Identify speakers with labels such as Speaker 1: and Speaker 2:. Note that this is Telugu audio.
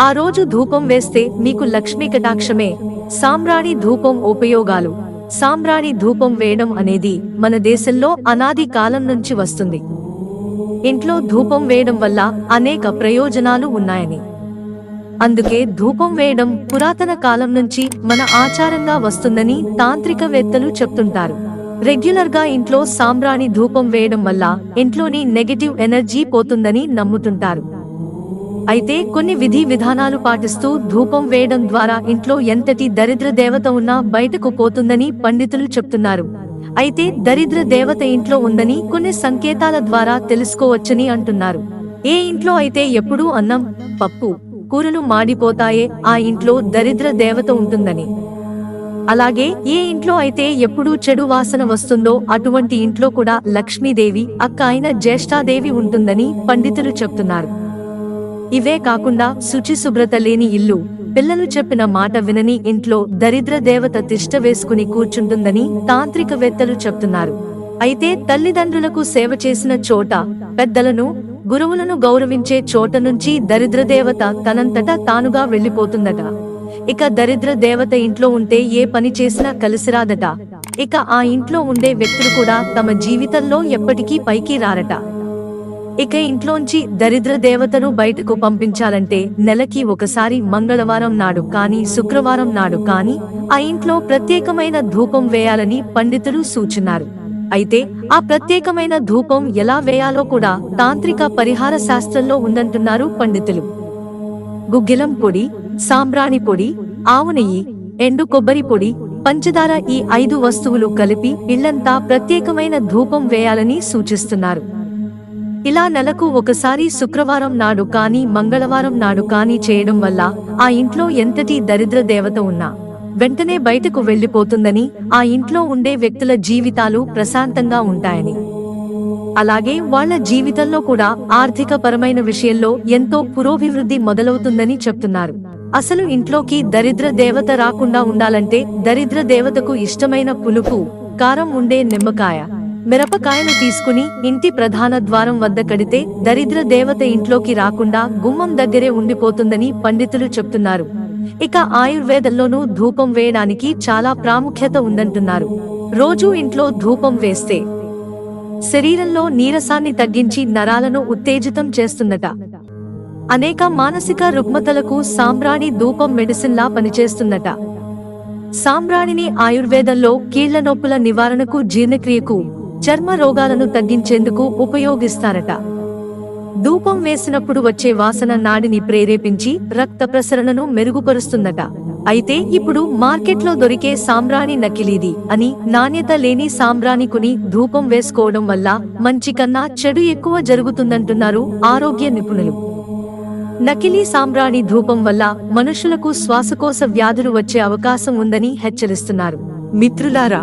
Speaker 1: ఆ రోజు ధూపం వేస్తే మీకు లక్ష్మీ కటాక్షమే. సాంబ్రాణి ధూపం ఉపయోగాలు. సాంబ్రాణి ధూపం వేయడం అనేది మన దేశంలో అనాది కాలం నుంచి వస్తుంది. ఇంట్లో ధూపం వేయడం వల్ల అనేక ప్రయోజనాలు ఉన్నాయని. అందుకే ధూపం వేయడం పురాతన కాలం నుంచి మన ఆచారంగా వస్తుందని తాంత్రికవేత్తలు చెప్తుంటారు. రెగ్యులర్గా ఇంట్లో సాంబ్రాణి ధూపం వేయడం వల్ల ఇంట్లోని నెగటివ్ ఎనర్జీ పోతుందని నమ్ముతుంటారు. అయితే కొన్ని విధి విధానాలు పాటిస్తూ ధూపం వేయడం ద్వారా ఇంట్లో ఎంతటి దరిద్ర దేవత ఉన్నా బయటకు పోతుందని పండితులు చెప్తున్నారు. అయితే దరిద్ర దేవత ఇంట్లో ఉందని కొన్ని సంకేతాల ద్వారా తెలుసుకోవచ్చని అంటున్నారు. ఏ ఇంట్లో అయితే ఎప్పుడూ అన్నం పప్పు కూరలు మాడిపోతాయే ఆ ఇంట్లో దరిద్ర దేవత ఉంటుందని. అలాగే ఏ ఇంట్లో అయితే ఎప్పుడూ చెడు వాసన వస్తుందో అటువంటి ఇంట్లో కూడా లక్ష్మీదేవి అక్క అయిన జ్యేష్ఠాదేవి ఉంటుందని పండితులు చెప్తున్నారు. ఇవే కాకుండా శుచి శుభ్రత లేని ఇల్లు. పిల్లలు చెప్పిన మాట వినని ఇంట్లో దరిద్ర దేవత తిష్ట వేసుకుని కూర్చుంటుందని తాంత్రికవేత్తలు చెప్తున్నారు. అయితే తల్లిదండ్రులకు సేవ చేసిన చోట పెద్దలను గురువులను గౌరవించే చోట నుంచి దరిద్ర దేవత తనంతటా తానుగా వెళ్ళిపోతుందట ఇక దరిద్ర దేవత ఇంట్లో ఉంటే ఏ పని చేసినా కలిసిరాదట. ఇక ఆ ఇంట్లో ఉండే వ్యక్తులు కూడా తమ జీవితంలో ఎప్పటికీ పైకి రారట. ఇక ఇంట్లోంచి దరిద్ర దేవతను బయటకు పంపించాలంటే నెలకి ఒకసారి మంగళవారం నాడు కానీ శుక్రవారం నాడు కానీ ఆ ఇంట్లో ప్రత్యేకమైన ధూపం వేయాలని పండితులు సూచినారు అయితే ఆ ప్రత్యేకమైన ధూపం ఎలా వేయాలో కూడా తాంత్రిక పరిహార శాస్త్రంలో ఉందంటున్నారు పండితులు. గుగ్గిలం పొడి సాంబ్రాణి పొడి ఆవు నెయ్యి ఎండు కొబ్బరి పొడి పంచదార ఈ ఐదు వస్తువులు కలిపి ఇళ్ళంతా ప్రత్యేకమైన ధూపం వేయాలని సూచిస్తున్నారు. ఇలా నెలకు ఒకసారి శుక్రవారం నాడు కానీ మంగళవారం నాడు కానీ చేయడం వల్ల ఆ ఇంట్లో ఎంతటి దరిద్ర దేవత ఉన్నా వెంటనే బయటకు వెళ్ళిపోతుందని ఆ ఇంట్లో ఉండే వ్యక్తుల జీవితాలు ప్రశాంతంగా ఉంటాయని. అలాగే వాళ్ళ జీవితంలో కూడా ఆర్థిక పరమైన విషయంలో ఎంతో పురోభివృద్ధి మొదలవుతుందని చెప్తున్నారు. అసలు ఇంట్లోకి దరిద్ర దేవత రాకుండా ఉండాలంటే దరిద్ర దేవతకు ఇష్టమైన పులుపు కారం ఉండే నిమ్మకాయ మిరపకాయను తీసుకుని ఇంటి ప్రధాన ద్వారం వద్ద కడితే దరిద్ర దేవత ఇంట్లోకి రాకుండా గుమ్మం దగ్గరే ఉండిపోతుందని పండితులు చెప్తున్నారు. ఇక ఆయుర్వేదంలోనూ ధూపం వేయడానికి చాలా ప్రాముఖ్యత ఉందంటున్నారు. రోజూ ఇంట్లో ధూపం వేస్తే శరీరంలో నీరసాన్ని తగ్గించి నరాలను ఉత్తేజితం చేస్తుందట. అనేక మానసిక రుగ్మతలకు సాంబ్రాణి ధూపం మెడిసిన్లా పనిచేస్తుందట. సాంబ్రాణిని ఆయుర్వేదంలో కీళ్ళ నొప్పుల నివారణకు జీర్ణక్రియకు చర్మ రోగాలను తగ్గించేందుకు ఉపయోగిస్తారట. ధూపం వేసినప్పుడు వచ్చే వాసన నాడిని ప్రేరేపించి రక్త ప్రసరణను మెరుగుపరుస్తుందట. అయితే ఇప్పుడు మార్కెట్లో దొరికే సాంబ్రాణి నకిలీది అని నాణ్యత లేని సాంబ్రాణి కొని ధూపం వేసుకోవడం వల్ల మంచి కన్నా చెడు ఎక్కువ జరుగుతుందంటున్నారు ఆరోగ్య నిపుణులు. నకిలీ సాంబ్రాణి ధూపం వల్ల మనుషులకు శ్వాసకోశ వ్యాధులు వచ్చే అవకాశం ఉందని హెచ్చరిస్తున్నారు. మిత్రులారా